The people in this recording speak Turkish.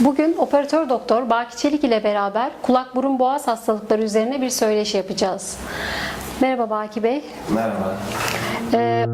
Bugün operatör doktor Baki Çelik ile beraber kulak burun boğaz hastalıkları üzerine bir söyleşi yapacağız. Merhaba Baki Bey. Merhaba. Ee,